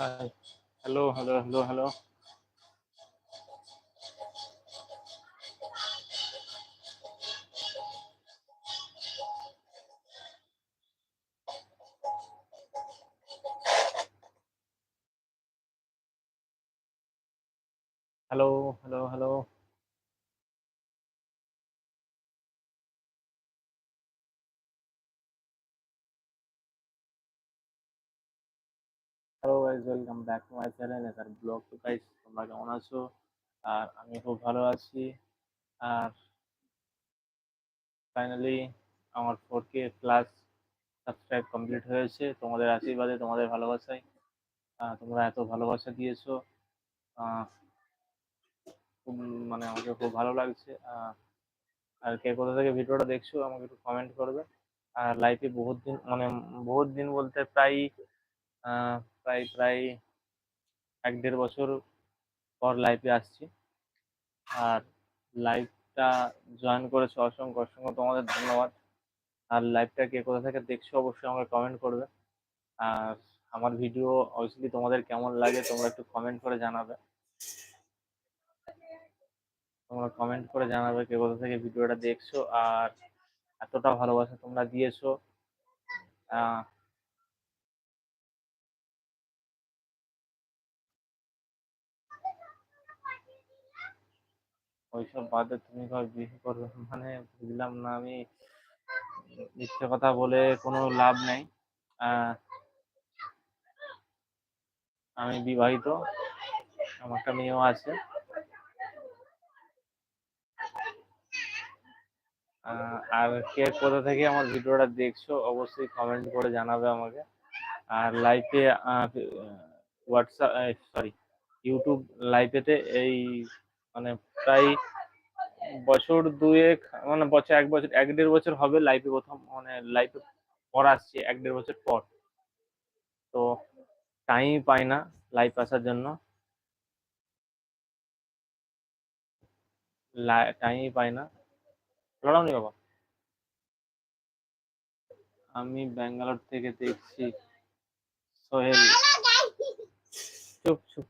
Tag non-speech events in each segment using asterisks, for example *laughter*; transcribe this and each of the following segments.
Hi. Hello, hello, hello, hello. Hello, hello, hello. Hello guys welcome back to my channel এটার blog তো guys তোমরা কেমন আছো? আর আমি খুব ভালো আছি। আর ফাইনালি আমার four K plus subscribe complete হয়েছে। তোমাদের আশীর্বাদে, তোমাদের ভালোবাসায়। তোমরা এত ভালোবাসা দিয়েছ। খুব মানে আমাকে খুব ভালো লাগছে। আর কে কোথা থেকে ভিডিওটা দেখছ, আমাকে একটু কমেন্ট করবে। আর লাইফে বহুত দিন মানে বহুত দিন বলতে প্রায় প্রায় প্রায় এক দেড় বছর পর লাইফে আসছি। আর লাইভটা জয়েন করেছ অসংখ্য অসংখ্য তোমাদের ধন্যবাদ। আর লাইভটা কে কোথা থেকে দেখছ অবশ্যই আমাকে কমেন্ট করবে। আর আমার ভিডিও অবশ্যই তোমাদের কেমন লাগে তোমরা একটু কমেন্ট করে জানাবে। তোমরা কমেন্ট করে জানাবে কে কোথা থেকে ভিডিওটা দেখছ আর এতটা ভালোবাসা তোমরা দিয়েছ। ওইসব বাদে তুমি বিয়ে করবে মানে বুঝলাম না, আমি মিথ্যে কথা বলে কোনো লাভ নেই। আমি বিবাহিত, আমার একটা মেয়েও আছে। আর কে কোথা থেকে আমার ভিডিওটা দেখছ অবশ্যই কমেন্ট করে জানাবে আমাকে। আর লাইভে হোয়াটসঅ্যাপ সরি ইউটিউব লাইভেতে এই মানে প্রায় বছর দুয়েক মানে বছর এক বছর, এক দেড় বছর হবে লাইভে প্রথম মানে লাইভে পর আসছে এক দেড় বছর পর। তো টাইম পাই না লাইভ আসার জন্য। টাইমই পাই না। লড়াও নি বাবা। আমি ব্যাঙ্গালোর থেকে দেখছি সোহেল। চুপ চুপ।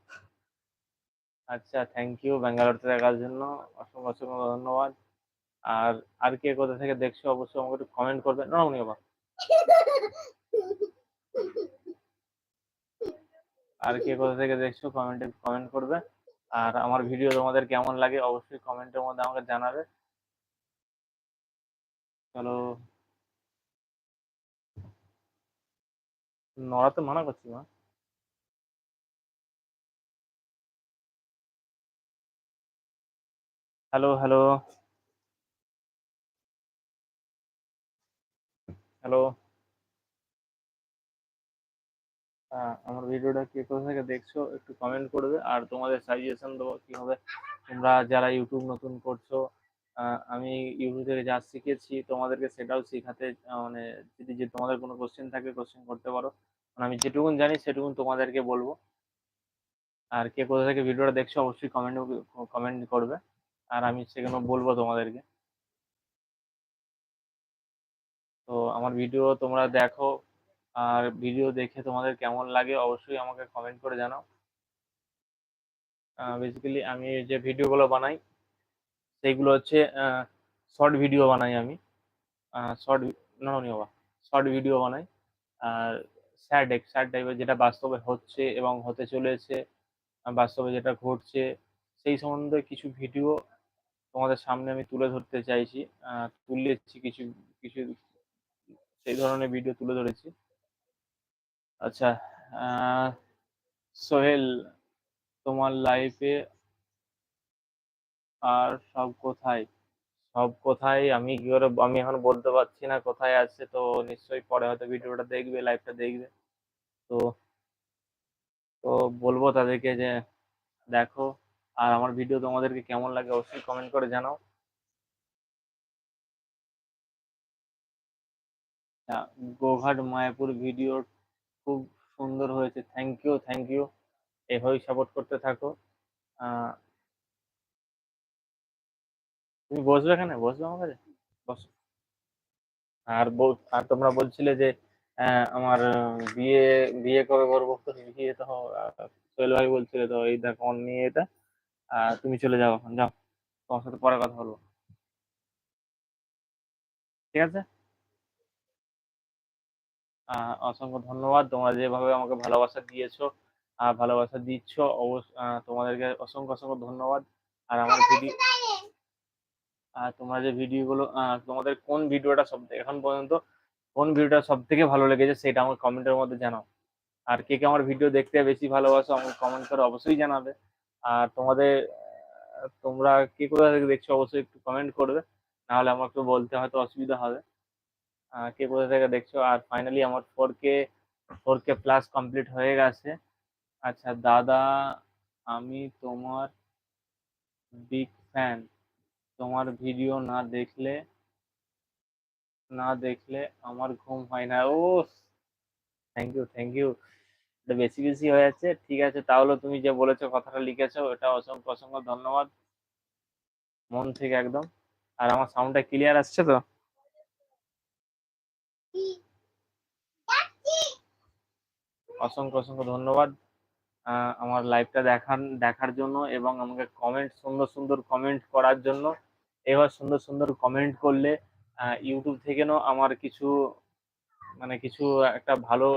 আচ্ছা থ্যাংক ইউ ব্যাঙ্গালোর দেখার জন্য অসংখ্য অসংখ্য ধন্যবাদ। আর আর কে কোথা থেকে দেখছ অবশ্যই আমাকে একটু কমেন্ট করবে। না উনি বাবা আর কে কোথা থেকে দেখছ কমেন্টে কমেন্ট করবে। আর আমার ভিডিও তোমাদের কেমন লাগে অবশ্যই কমেন্টের মধ্যে আমাকে জানাবে। চলো। নড়াতে মানা করছি মা। হ্যালো হ্যালো হ্যালো আমার ভিডিওটা কে কোথা থেকে দেখছ একটু কমেন্ট করবে আর তোমাদের সাজেশন দেবো কীভাবে তোমরা যারা ইউটিউব নতুন করছ আমি ইউটিউব থেকে যা শিখেছি তোমাদেরকে সেটাও শেখাতে মানে যদি যে তোমাদের কোনো কোশ্চেন থাকে কোশ্চেন করতে পারো। মানে আমি যেটুকুন জানি সেটুকুন তোমাদেরকে বলব। আর কে কোথা থেকে ভিডিওটা দেখছ অবশ্যই কমেন্ট কমেন্ট করবে। আর আমি সেখানে বলব তোমাদেরকে। তো আমার ভিডিও তোমরা দেখো, আর ভিডিও দেখে তোমাদের কেমন লাগে অবশ্যই আমাকে কমেন্ট করে জানাও। বেসিক্যালি আমি যে ভিডিওগুলো বানাই সেইগুলো হচ্ছে শর্ট ভিডিও বানাই আমি। শর্ট না বাবা শর্ট ভিডিও বানাই। আর স্যাড এক স্যাড টাইপের যেটা বাস্তবে হচ্ছে এবং হতে চলেছে, বাস্তবে যেটা ঘটছে, সেই সম্বন্ধে কিছু ভিডিও তোমাদের সামনে আমি তুলে ধরতে চাইছি তুলেছি কিছু কিছু সেই ধরনের ভিডিও তুলে ধরেছি। আচ্ছা সোহেল, তোমার লাইফে আর সব কোথায়? সব কোথায়? আমি কি করে, আমি এখন বলতে পারছি না কোথায় আছে, তো নিশ্চয়ই পরে হয়তো ভিডিওটা দেখবে লাইভটা দেখবে। তো তো বলব তাদেরকে যে, দেখো আর আমার ভিডিও তোমাদেরকে কেমন লাগে অবশ্যই কমেন্ট করে জানাও। গোঘাট মায়াপুর ভিডিও খুব সুন্দর হয়েছে। থ্যাংক ইউ থ্যাংক ইউ এভাবেই সাপোর্ট করতে থাকো। তুমি বসবে এখানে? বসবে কাছে? বসো। আর আর তোমরা বলছিলে যে আমার বিয়ে বিয়ে কবে করব তো বিয়ে তো সোহেল ভাই বলছিল তো, এই দেখো নিয়ে এটা। আর তুমি চলে যাও এখন, যাও। তোমার সাথে পরে কথা বলব। ঠিক আছে? অসংখ্য ধন্যবাদ। তোমরা যেভাবে আমাকে ভালোবাসা দিয়েছ আর ভালোবাসা দিচ্ছ অবশ্য তোমাদেরকে অসংখ্য অসংখ্য ধন্যবাদ। আর আমার ভিডিও আর তোমরা যে ভিডিওগুলো তোমাদের কোন ভিডিওটা সব, এখন পর্যন্ত কোন ভিডিওটা সব থেকে ভালো লেগেছে সেটা আমার কমেন্টের মধ্যে জানাও। আর কে কে আমার ভিডিও দেখতে বেশি ভালোবাসো আমাকে কমেন্ট করে অবশ্যই জানাবে। আর তোমাদের তোমরা কে কোথা থেকে দেখছ অবশ্যই একটু কমেন্ট করবে, নাহলে আমার একটু বলতে হয়তো অসুবিধা হবে। কে কোথা থেকে দেখছ? আর ফাইনালি আমার four K four K plus complete হয়ে গেছে। আচ্ছা দাদা, আমি তোমার বিগ ফ্যান তোমার ভিডিও না দেখলে না দেখলে আমার ঘুম হয় না। ও থ্যাংক ইউ থ্যাংক ইউ বেশি বেশি হয়ে যাচ্ছে। ঠিক আছে, তাহলে তুমি যে বলেছ কথাটা লিখেছো, ওটা অসংখ্য অসংখ্য ধন্যবাদ। মন থেকে একদম। আর আমার সাউন্ডটা ক্লিয়ার আসছে তো? অসংখ্য অসংখ্য ধন্যবাদ। আমার লাইভটা দেখার দেখার জন্য এবং আমাকে কমেন্ট সুন্দর সুন্দর কমেন্ট করার জন্য। এবার সুন্দর সুন্দর কমেন্ট করলে ইউটিউব থেকে আমার কিছু মানে কিছু একটা ভালো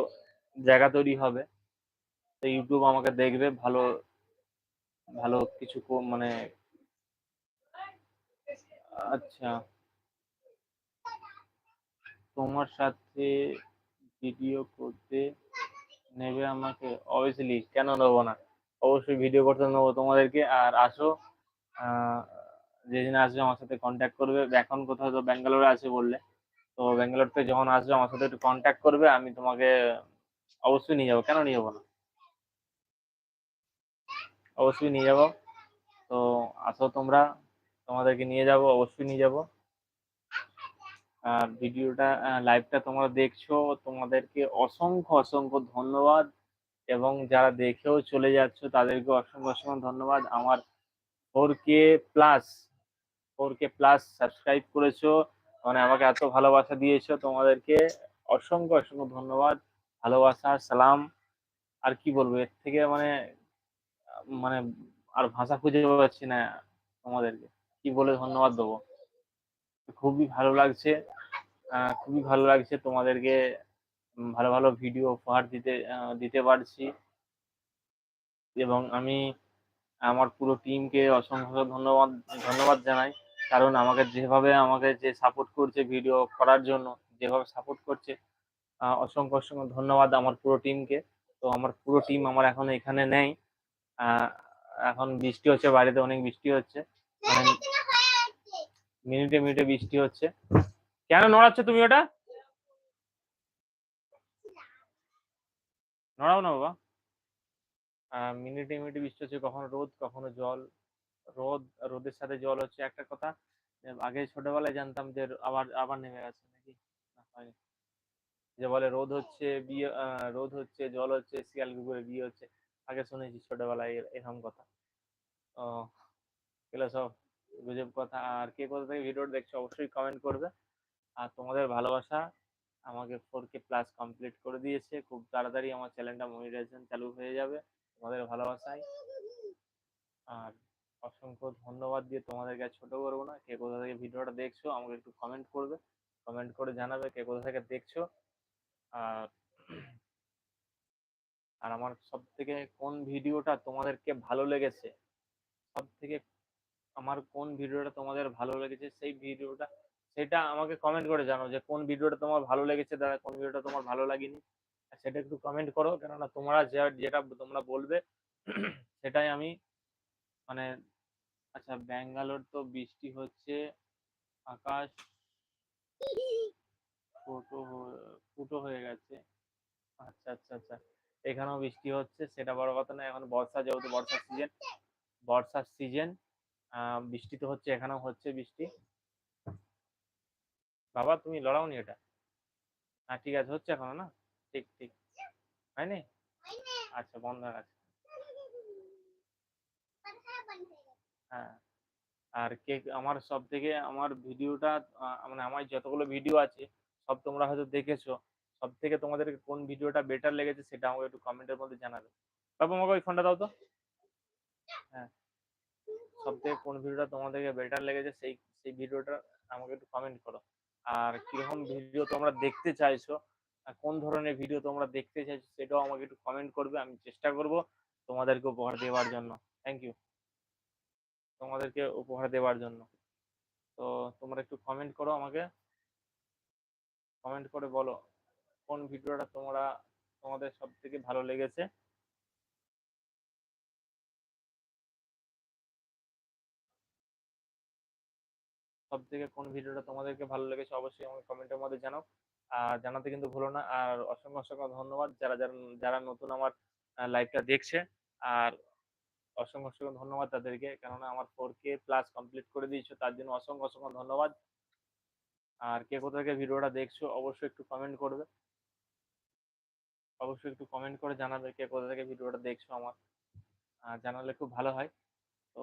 জায়গা তৈরি হবে। তো ইউটিউব আমাকে দেখবে, ভালো ভালো কিছু মানে আচ্ছা। তোমার সাথে ভিডিও করতে নেবে আমাকে অবভিয়াসলি কেন নেব না? অবশ্যই ভিডিও করতে নেব তোমাদেরকে। আর আসো যেদিন আসবে আমার সাথে কন্ট্যাক্ট করবে। এখন কোথাও তো ব্যাঙ্গালোরে আছে বললে। তো ব্যাঙ্গালোর থেকে যখন আসবে আমার সাথে একটু কন্ট্যাক্ট করবে, আমি তোমাকে অবশ্যই নিয়ে যাব। কেন নিয়ে যাব না? অবশ্যই নিয়ে যাব। তো আসো তোমরা, তোমাদেরকে নিয়ে যাব, অবশ্যই নিয়ে যাব। আর ভিডিওটা লাইভটা তোমরা দেখছ, তোমাদেরকে অসংখ্য অসংখ্য ধন্যবাদ। এবং যারা দেখেও চলে যাচ্ছ তাদেরকে অসংখ্য অসংখ্য ধন্যবাদ। আমার four K plus four K plus subscribe করেছ মানে আমাকে এত ভালোবাসা দিয়েছ, তোমাদেরকে অসংখ্য অসংখ্য ধন্যবাদ। ভালোবাসা, সালাম। আর কি বলব, এর থেকে মানে মানে আর ভাষা খুঁজে পাচ্ছি না তোমাদেরকে। কি বলে ধন্যবাদ দেবো। খুবই ভালো লাগছে খুবই ভালো লাগছে তোমাদেরকে ভালো ভালো ভিডিও উপহার দিতে দিতে পারছি। এবং আমি আমার পুরো টিমকে অসংখ্য ধন্যবাদ ধন্যবাদ জানাই। কারণ আমাকে যেভাবে আমাকে যে সাপোর্ট করছে ভিডিও করার জন্য, যেভাবে সাপোর্ট করছে অসংখ্য অসংখ্য ধন্যবাদ আমার পুরো টিমকে তো আমার পুরো টিম আমার এখন এখানে নেই। এখন বৃষ্টি হচ্ছে, বাড়িতে অনেক বৃষ্টি হচ্ছে। মানে মিনিটে মিনিটে বৃষ্টি হচ্ছে। কেন নড়াচ্ছ তুমি ওটা? নড়াও না বাবা। মিনিটে মিনিটে বৃষ্টি হচ্ছে, কখনো রোদ, কখনো জল। রোদ, রোদের সাথে জল হচ্ছে একটা কথা। আগে ছোটবেলায় জানতাম যে আবার আবার নেমে গেছে নাকি? যে বলে রোদ হচ্ছে, বিয়ে রোদ হচ্ছে, জল হচ্ছে, শিয়াল বিয়ে হচ্ছে। আগে শুনেছি ছোটবেলায় এরকম কথা। ও, এগুলো সব গুজব কথা। আর কে কোথা থেকে ভিডিওটা দেখছ অবশ্যই কমেন্ট করবে। আর তোমাদের ভালোবাসা আমাকে ফোর কে প্লাস কমপ্লিট করে দিয়েছে। খুব তাড়াতাড়ি আমার চ্যানেলটা মনিটাইজেশন চালু হয়ে যাবে তোমাদের ভালোবাসায়। আর অসংখ্য ধন্যবাদ দিয়ে তোমাদের কাছে ছোট করব না। কে কোথা থেকে ভিডিওটা দেখছ আমাকে একটু কমেন্ট করবে। কমেন্ট করে জানাবে কে কোথা থেকে দেখছ। আর আর আমার সব থেকে কোন ভিডিওটা তোমাদেরকে ভালো লেগেছে? সব থেকে আমার কোন ভিডিওটা তোমাদের ভালো লেগেছে, সেই ভিডিওটা, সেটা আমাকে কমেন্ট করে জানো যে কোন ভিডিওটা তোমার ভালো লেগেছে দাদা, কোন ভিডিওটা তোমার ভালো লাগেনি। সেটা একটু কমেন্ট করো, কেননা তোমরা যেটা তোমরা বলবে, সেটাই আমি মানে আচ্ছা ব্যাঙ্গালোর তো বৃষ্টি হচ্ছে, আকাশ ফুটো ফুটো হয়ে গেছে। আচ্ছা আচ্ছা আচ্ছা। এখানেও বৃষ্টি হচ্ছে, সেটা বড় কথা না এখন বর্ষা, যেহেতু বর্ষার সিজন বর্ষার সিজন বৃষ্টি তো হচ্ছে, এখানেও হচ্ছে বৃষ্টি। বাবা, তুমি লড়াওনি এটা হ্যাঁ ঠিক আছে, হচ্ছে এখনও, না? ঠিক ঠিক। হয়নি? আচ্ছা বন্ধ হয়ে গেছে। হ্যাঁ। আর কে, আমার সব থেকে আমার ভিডিওটা মানে আমার যতগুলো ভিডিও আছে, সব তোমরা হয়তো দেখেছ। সব থেকে তোমাদের কোন ভিডিওটা বেটার লেগেছে সেটা আমাকে একটু কমেন্টের মধ্যে জানাবে। বাবু, আমাকে ওই ফোনটা দাও তো। হ্যাঁ। সব থেকে কোন ভিডিওটা তোমাদেরকে বেটার লেগেছে সেই সেই ভিডিওটা আমাকে একটু কমেন্ট করো। আর কীরকম ভিডিও তোমরা দেখতে চাইছো কোন ধরনের ভিডিও তোমরা দেখতে চাইছো সেটাও আমাকে একটু কমেন্ট করবে, আমি চেষ্টা করব তোমাদেরকে উপহার দেওয়ার জন্য। থ্যাংক ইউ তোমাদেরকে উপহার দেওয়ার জন্য। তো তোমরা একটু কমেন্ট করো আমাকে। কমেন্ট করে বলো। কোন ভিডিওটা তোমরা, তোমাদের সব থেকে ভালো লেগেছে? সব থেকে কোন ভিডিওটা তোমাদেরকে ভালো লেগেছে অবশ্যই আমাকে কমেন্টের মধ্যে জানাও। আর জানাতে কিন্তু ভুলো না। আর অসংখ্য অসংখ্য ধন্যবাদ যারা যারা যারা নতুন আমার লাইভটা দেখছে। আর অসংখ্য অসংখ্য ধন্যবাদ তাদেরকে। কেননা আমার ফোর কে প্লাস কমপ্লিট করে দিয়েছ, তার জন্য অসংখ্য অসংখ্য ধন্যবাদ। আর কে কোথা থেকে ভিডিওটা দেখছ অবশ্যই একটু কমেন্ট করবে। অবশ্যই একটু কমেন্ট করে জানাবে কে কোথা থেকে ভিডিওটা দেখছ আমার। জানালে খুব ভালো হয়। তো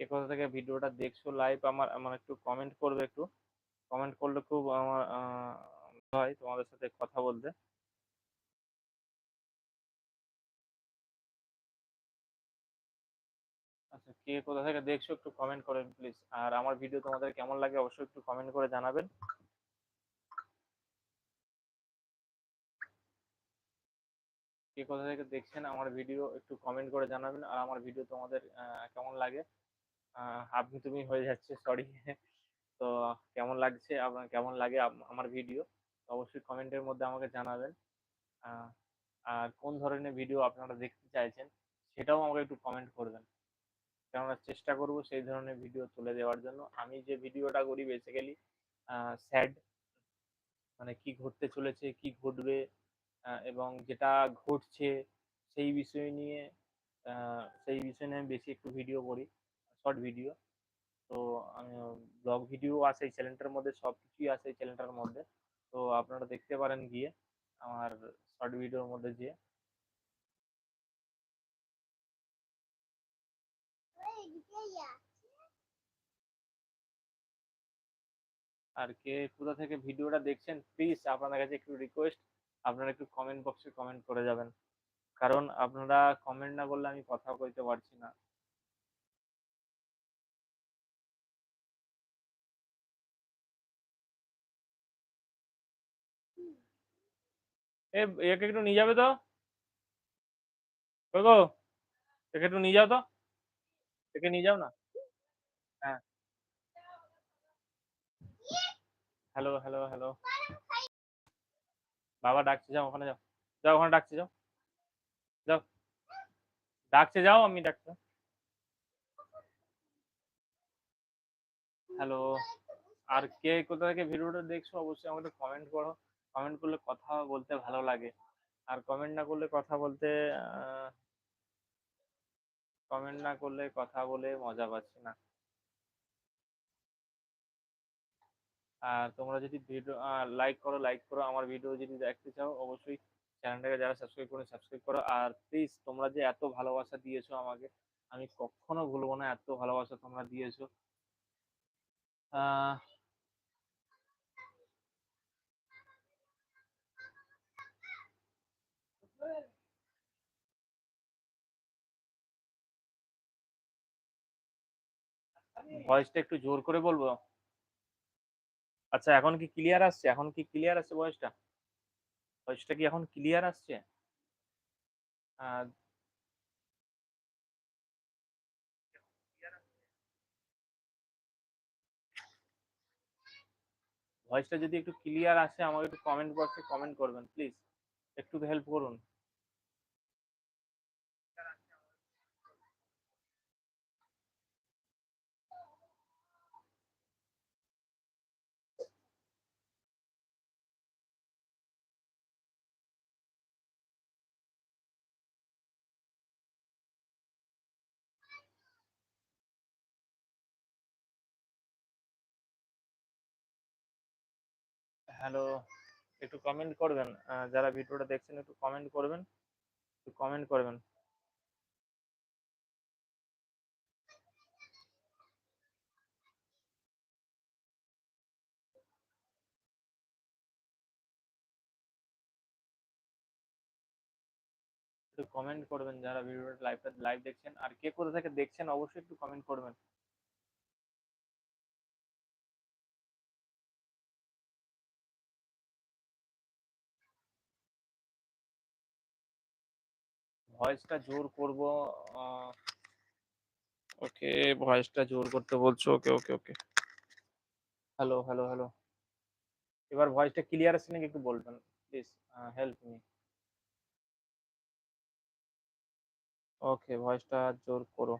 কে কোথা থেকে ভিডিওটা দেখছ লাইভ আমার আমার একটু কমেন্ট করবে একটু। কমেন্ট করলে খুব আমার হয় তোমাদের সাথে কথা বলতে। কে কোথা থেকে দেখছ একটু কমেন্ট করেন প্লিজ আর আমার ভিডিও তোমাদের কেমন লাগে অবশ্যই একটু কমেন্ট করে জানাবেন। কে কোথা থেকে দেখছেন আমার ভিডিও একটু কমেন্ট করে জানাবেন। আর আমার ভিডিও তোমাদের কেমন লাগে? আপনি তুমি হয়ে যাচ্ছে সরি *laughs* তো, কেমন লাগছে আপনার কেমন লাগে আমার ভিডিও অবশ্যই কমেন্টের মধ্যে আমাকে জানাবেন। আর কোন ধরনের ভিডিও আপনারা দেখতে চাইছেন, সেটাও আমাকে একটু কমেন্ট করবেন। কেননা চেষ্টা করব সেই ধরনের ভিডিও তুলে দেওয়ার জন্য। আমি যে ভিডিওটা করি বেসিক্যালি স্যাড মানে কি ঘটতে চলেছে, কি ঘটবে এবং যেটা ঘটছে সেই বিষয় নিয়ে সেই বিষয় নিয়ে আমি বেশি একটু ভিডিও করি শর্ট ভিডিও তো আমি ব্লগ ভিডিও আছে এই চ্যানেলটার মধ্যে সব কিছুই আছে এই চ্যানেলটার মধ্যে। তো আপনারা দেখতে পারেন গিয়ে আমার শর্ট ভিডিওর মধ্যে গিয়ে আর কে কোথা থেকে ভিডিওটা দেখছেন প্লিজ আপনাদের কাছে একটু রিকোয়েস্ট আপনারা একটু কমেন্ট বক্সে কমেন্ট করে যাবেন। কারণ আপনারা কমেন্ট না করলে আমি কথা বলতে পারছি না। একে একটু নিয়ে যাবে তো? একে একটু নিয়ে যাও তো। একে নিয়ে যাও না? হ্যাঁ। হ্যালো হ্যালো হ্যালো বাবা ডাকছে, যাও ওখানে যাও। যাও, ওখানে ডাকছে, যাও। যাও। ডাকছে, যাও, আমি ডাকছে। হ্যালো আর কে কোথা থেকে ভিডিওটা দেখছ, অবশ্যই আমাকে কমেন্ট করো। কমেন্ট করলে কথা বলতে ভালো লাগে। আর কমেন্ট না করলে কথা বলতে কমেন্ট না করলে কথা বলে মজা পাচ্ছি না। আর তোমরা যদি ভিডিও লাইক করো লাইক করো, আমার ভিডিও যদি দেখতে চাও, অবশ্যই চ্যানেলটাকে যারা সাবস্ক্রাইব করে সাবস্ক্রাইব করো। আর প্লিজ তোমরা যে এত ভালোবাসা দিয়েছ আমাকে, আমি কখনো ভুলবো না, এত ভালোবাসা তোমরা দিয়েছ। আহ ভয়েসটা একটু জোর করে বলব? আচ্ছা এখন কি ক্লিয়ার আসছে? এখন কি ক্লিয়ার আসছে ভয়েসটা ভয়েসটা কি এখন ক্লিয়ার আসছে? ভয়েসটা যদি একটু ক্লিয়ার আসে, আমাকে একটু কমেন্ট বক্সে কমেন্ট করবেন প্লিজ একটু হেল্প করুন। হ্যালো, একটু কমেন্ট করবেন যারা ভিডিওটা দেখছেন একটু কমেন্ট করবেন, একটু কমেন্ট করবেন। একটু কমেন্ট করবেন যারা ভিডিওটা লাইভটা লাইভ দেখছেন, আর কে কোথা থেকে দেখছেন, অবশ্যই একটু কমেন্ট করবেন। ভয়েসটা জোর করব ওকে, ভয়েসটা জোর করতে বলছো, okay okay okay. Hello hello hello এবার ভয়েসটা ক্লিয়ার আছে নাকি একটু বলবেন? প্লিজ হেল্প মি ওকে, ভয়েসটা জোর করো।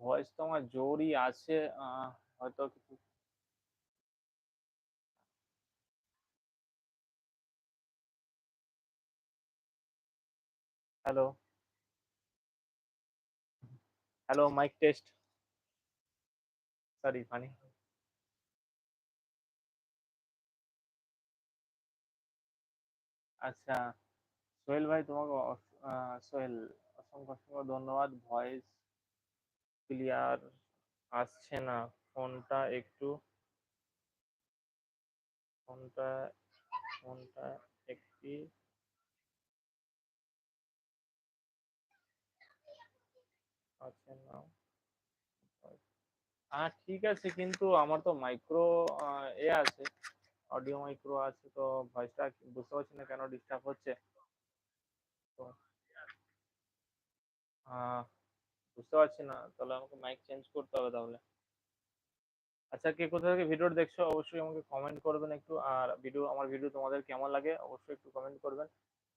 ভয়েস তো আমার জোরই আছে হয়তো কিছু hello hello mic test sorry funny আচ্ছা সোহেল ভাই, তোমাকে সোহেল, অসংখ্য অসংখ্য ধন্যবাদ। ভয়েস ক্লিয়ার আসছে না। ফোনটা একটু, ফোনটা ফোনটা একটি হ্যাঁ ঠিক আছে, কিন্তু আমার তো মাইক্রো এ আছে অডিও মাইক্রো আছে, তো ভয়েসটা বুঝতে পারছি না কেন ডিস্টার্ব হচ্ছে? তো বুঝতে পারছি না, তাহলে আমাকে মাইক চেঞ্জ করতে হবে তাহলে। আচ্ছা কে কোথা থেকে ভিডিওটা দেখছ, অবশ্যই আমাকে কমেন্ট করবেন একটু, আর ভিডিও আমার ভিডিও তোমাদের কেমন লাগে, অবশ্যই একটু কমেন্ট করবেন।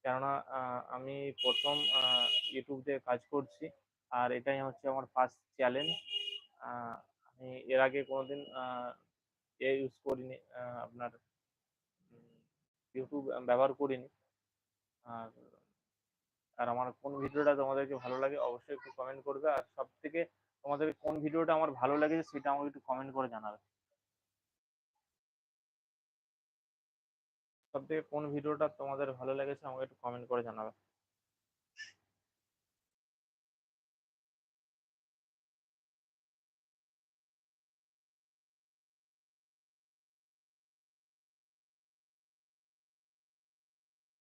কেননা আমি প্রথম ইউটিউব দিয়ে কাজ করছি আর এটাই হচ্ছে আমার ফার্স্ট চ্যালেঞ্জ আমি এর আগে কোনোদিন এ ইউজ করিনি আপনার ইউটিউব ব্যবহার করিনি। আর আর আমার কোন ভিডিওটা তোমাদেরকে ভালো লাগে অবশ্যই একটু কমেন্ট করবে। আর সব থেকে তোমাদের কোন ভিডিওটা আমার ভালো লেগেছে সেটা আমাকে একটু কমেন্ট করে জানাবে। সব থেকে কোন ভিডিওটা তোমাদের ভালো লেগেছে আমাকে একটু কমেন্ট করে জানাবে।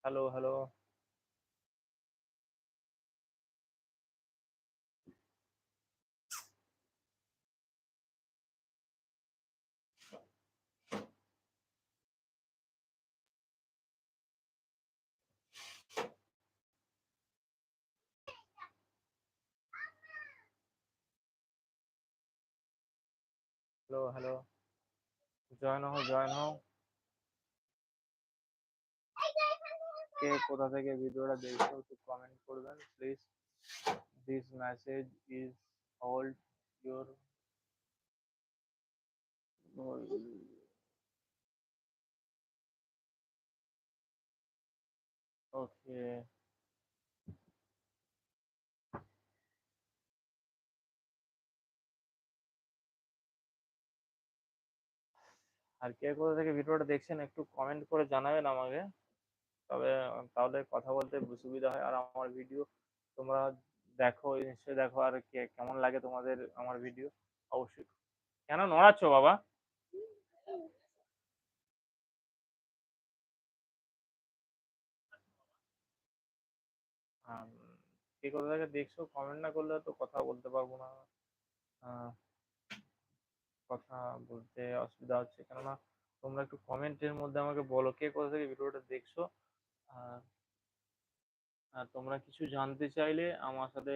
hello hello. Hello hello. Join ho join ho. কে কোথা থেকে ভিডিওটা দেখছ একটু কমেন্ট করবেন please this message is hold your okay আর কে কোথা থেকে ভিডিওটা দেখছেন একটু কমেন্ট করে জানাবেন আমাকে। তবে, তাহলে কথা বলতে সুবিধা হয়। আর আমার ভিডিও তোমরা দেখো, নিশ্চয়ই দেখো আর কেমন লাগে তোমাদের আমার ভিডিও অবশ্যই। কেন নড়াচ্ছ বাবা? কে কোথা থেকে দেখছ? কমেন্ট না করলে তো কথা বলতে পারব না। কথা বলতে অসুবিধা হচ্ছে। কেননা তোমরা একটু কমেন্টের মধ্যে আমাকে বলো, কে কোথা থেকে ভিডিওটা দেখছ? আর আর তোমরা কিছু জানতে চাইলে আমার সাথে